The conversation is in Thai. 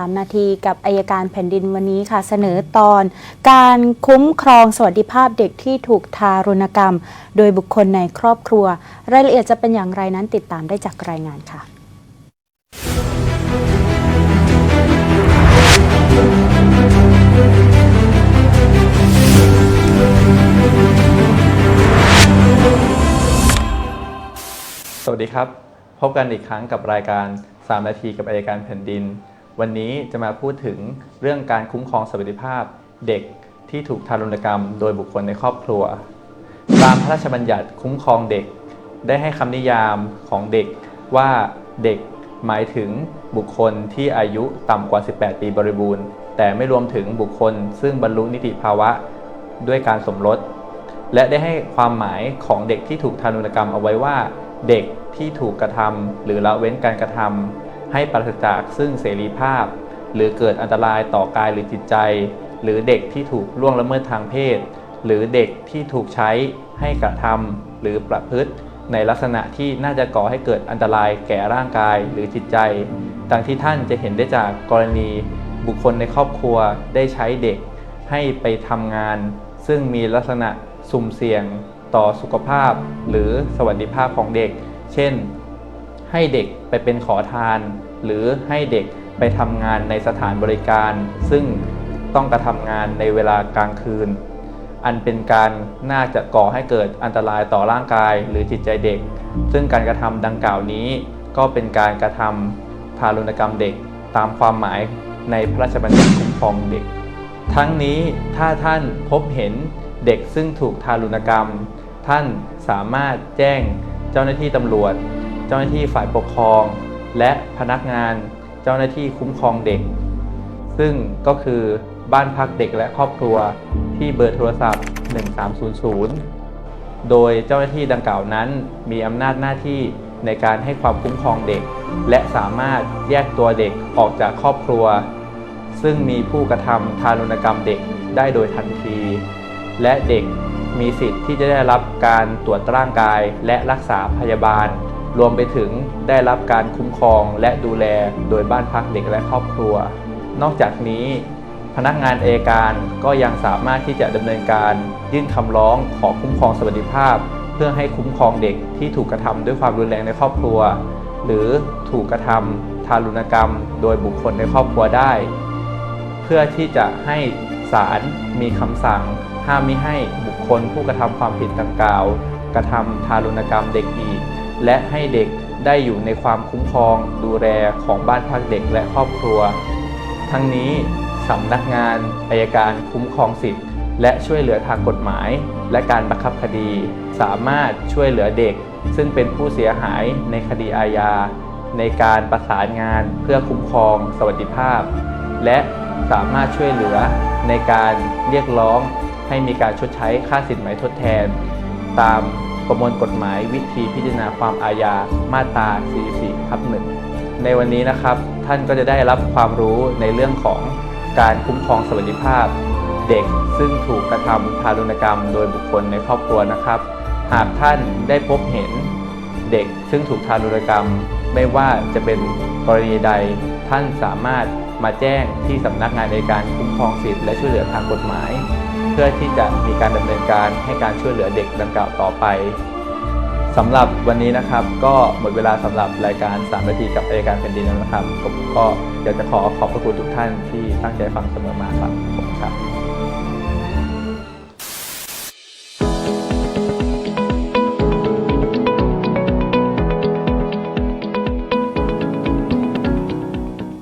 3 นาทีกับอายการแผ่นดินวันนี้ค่ะ เสนอตอน การคุ้มครองสวัสดิภาพเด็กที่ถูกทารุณกรรม โดยบุคคลในครอบครัว รายละเอียดจะเป็นอย่างไรนั้นติดตามได้จากรายงานค่ะ สวัสดีครับ พบกันอีกครั้งกับรายการ 3 นาทีกับอายการแผ่นดิน วันนี้จะมาพูดถึงเรื่องการคุ้มครองสวัสดิภาพเด็กที่ถูกทารุณกรรม โดยบุคคลในครอบครัว ตามพระราชบัญญัติคุ้มครองเด็ก ได้ให้คำนิยามของเด็กว่าเด็กหมายถึงบุคคลที่อายุต่ำกว่า 18 ปีบริบูรณ์ แต่ไม่รวมถึงบุคคล ซึ่งบรรลุนิติภาวะด้วยการสมรส และได้ให้ความหมายของเด็กที่ถูกทารุณกรรมเอาไว้ว่า เด็กที่ถูกกระทำหรือละเว้นการกระทำ ให้ปราศจากซึ่งเสรีภาพ หรือเกิดอันตรายต่อกายหรือจิตใจ หรือเด็กที่ถูกล่วงละเมิดทางเพศ หรือเด็กที่ถูกใช้ให้กระทำหรือประพฤติ ในลักษณะที่น่าจะก่อให้เกิดอันตรายแก่ร่างกายหรือจิตใจดังที่ท่านจะเห็นได้จากกรณีบุคคลในครอบครัวได้ใช้เด็กให้ไปทำงาน ซึ่งมีลักษณะสุ่มเสี่ยงต่อสุขภาพ หรือสวัสดิภาพของเด็ก เช่น ให้เด็กไปเป็นขอทาน หรือให้เด็กไปทำงานในสถานบริการ ซึ่งต้องกระทำงานในเวลากลางคืน อันเป็นการน่าจะก่อให้เกิดอันตรายต่อร่างกายหรือจิตใจเด็ก ซึ่งการกระทำดังกล่าวนี้ ก็เป็นการกระทำทารุณกรรมเด็กตามความหมายในพระราชบัญญัติคุ้มครองเด็ก ทั้งนี้ถ้าท่านพบเห็นเด็กซึ่งถูกทารุณกรรม ท่านสามารถแจ้งเจ้าหน้าที่ตำรวจ จ้าหน้าที่ฝ่ายปกครอง และพนักงานเจ้าหน้าที่คุ้มครองเด็ก ซึ่งก็คือบ้านพักเด็กและครอบครัวที่เบอร์โทรศัพท์ 1300 โดยเจ้าหน้าที่ดังกล่าวนั้น มีอำนาจหน้าที่ในการให้ความคุ้มครองเด็ก และสามารถแยกตัวเด็กออกจากครอบครัว ซึ่งมีผู้กระทำทารุณกรรมเด็กได้โดยทันที และเด็กมีสิทธิ์ที่จะได้รับการตรวจร่างกายและรักษาพยาบาล รวมไปถึงได้รับการคุ้มครองและดูแลโดยบ้านพักเด็กและครอบครัว นอกจากนี้ พนักงานเอการก็ยังสามารถที่จะดำเนินการยื่นคำร้องขอคุ้มครองสวัสดิภาพ เพื่อให้คุ้มครองเด็กที่ถูกกระทำด้วยความรุนแรงในครอบครัว หรือถูกกระทำทารุณกรรม โดยบุคคลในครอบครัวได้ เพื่อที่จะให้ศาลมีคำสั่ง ห้ามมิให้บุคคลผู้กระทำความผิดดังกล่าว กระทำทารุณกรรมเด็กอีก และให้เด็กได้อยู่ในความคุ้มครองดูแลของบ้านพักเด็กและครอบครัว ทั้งนี้สำนักงานอายการคุ้มครองสิทธิ์ และช่วยเหลือทางกฎหมาย และการบังคับคดี สามารถช่วยเหลือเด็ก ซึ่งเป็นผู้เสียหายในคดีอาญา ในการประสานงานเพื่อคุ้มครอง สวัสดิภาพ และสามารถช่วยเหลือในการเรียกร้องให้มีการชดใช้ค่าสินไหมทดแทน ตาม ประมวลกฎหมายวิธีพิจารณาความอาญามาตรา 44ทับหนึ่งในวันนี้นะครับท่านก็จะได้รับความรู้ในเรื่องของการคุ้มครองสวัสดิภาพ เด็กซึ่งถูกกระทำทารุณกรรม โดยบุคคลในครอบครัวนะครับ หากท่านได้พบเห็นเด็กซึ่งถูกทารุณกรรม ไม่ว่าจะเป็นกรณีใด ท่านสามารถมาแจ้งที่สำนักงานในการคุ้มครองสิทธิและช่วยเหลือทางกฎหมาย เพื่อที่จะมีการดำเนินการให้การช่วยเหลือเด็กดังกล่าวต่อไป สำหรับวันนี้นะครับก็หมดเวลาสำหรับรายการ3นาทีกับรายการแผ่นดินแล้วนะครับผมก็อยากจะขอขอบพระคุณทุกท่านที่ตั้งใจฟังเสมอมาครับผมครับ